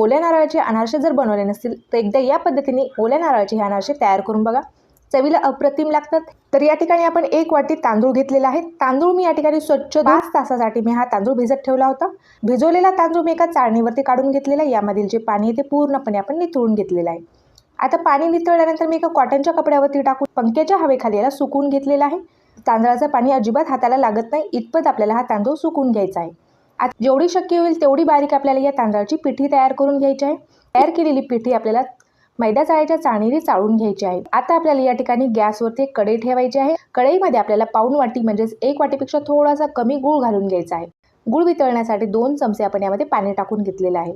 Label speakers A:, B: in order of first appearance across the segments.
A: ओल्या नारळाचे अनारसे जर बनवले नसतील तर एकदा या पद्धतीने ओल्या नारळाचे हे अनारसे तयार करून बघा. चवीला अप्रतिम लागतात. तर या ठिकाणी आपण एक वाटी तांदूळ घेतलेला आहे. तांदूळ मी या ठिकाणी स्वच्छ पाच तासासाठी मी हा तांदूळ भिजत ठेवला होता. भिजवलेला तांदूळ मी एका चाळणीवरती काढून घेतलेला आहे. यामधील जे पाणी आहे ते पूर्णपणे आपण निथळून घेतलेलं आहे. आता पाणी निथळल्यानंतर मी एका कॉटनच्या कपड्यावरती टाकून पंख्याच्या हवेखाली याला सुकून घेतलेला आहे. तांदळाचं पाणी अजिबात हाताला लागत नाही. इतपत आपल्याला हा तांदूळ सुकून घ्यायचा आहे. आता जेवढी शक्य होईल तेवढी बारीक आपल्याला या तांदळाची पिठी तयार करून घ्यायची आहे. तयार केलेली पिठी आपल्याला मैदा चाळायच्या चाळणीने चाळून घ्यायची आहे. आता आपल्याला या ठिकाणी गॅसवरती एक कढई ठेवायची आहे. कढईमध्ये आपल्याला पाऊन वाटी म्हणजेच एक वाटीपेक्षा थोडासा कमी गूळ घालून घ्यायचा आहे. गूळ वितळण्यासाठी दोन चमचे आपण यामध्ये पाणी टाकून घेतलेलं आहे.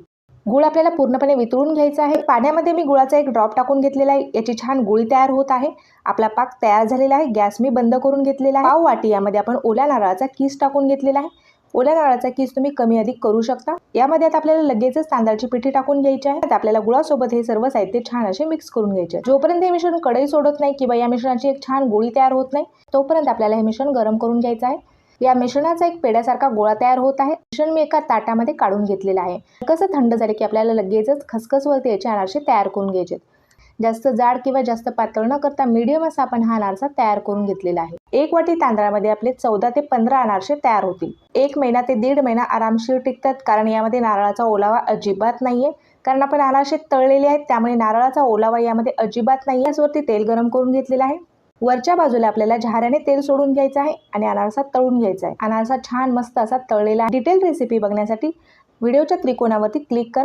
A: गुळ आपल्याला पूर्णपणे वितळून घ्यायचा आहे. पाण्यामध्ये मी गुळाचा एक ड्रॉप टाकून घेतलेला आहे. याची छान गुळी तयार होत आहे. आपला पाक तयार झालेला आहे. गॅस मी बंद करून घेतलेला आहे. पाव वाटी यामध्ये आपण ओल्या नारळाचा किस टाकून घेतलेला आहे. ओल्या नारळाचा किस तुम्ही कमी अधिक करू शकता? यामध्ये आता आपल्याला लगेचच तांदळाची पिठी टाकून घ्यायची आहे. आपल्याला गुळासोबत हे सर्व साहित्य छान असे मिक्स करून घ्यायचे जोपर्यंत हे मिश्रण कढई सोडत नाही किंवा या मिश्रणाची एक छान गोळी तयार होत नाही तोपर्यंत आपल्याला हे मिश्रण गरम करून घ्यायचं आहे. या मिश्रणाचा एक पेड्यासारखा गोळा तयार होत आहे. मिश्रण मी एका ताटामध्ये काढून घेतलेला आहे. कसं थंड झाले की आपल्याला लगेचच खसखसवरती याचे अनारसे तयार करून घ्यायचे जास्त जाड किंवा जास्त पातळ न करता मीडियम असा आपण हा अनारसा तयार करून घेतलेला आहे. एक वाटी तांदळामध्ये आपले चौदा ते पंधरा अनारसे तयार होतील. एक महिना ते दीड महिना आरामशीर टिकतात कारण यामध्ये नारळाचा ओलावा अजिबात नाहीये. कारण आपण अनारसे तळलेले आहेत त्यामुळे नारळाचा ओलावा यामध्ये अजिबात नाही याचवरती तेल गरम करून घेतलेलं आहे. वरच्या बाजूला आपल्याला झाऱ्याने तेल सोडून घ्यायचं आहे आणि अनारसा तळून घ्यायचा आहे. अनारसा छान मस्त असा तळलेला आहे. डिटेल रेसिपी बघण्यासाठी व्हिडिओच्या त्रिकोणावरती क्लिक करा.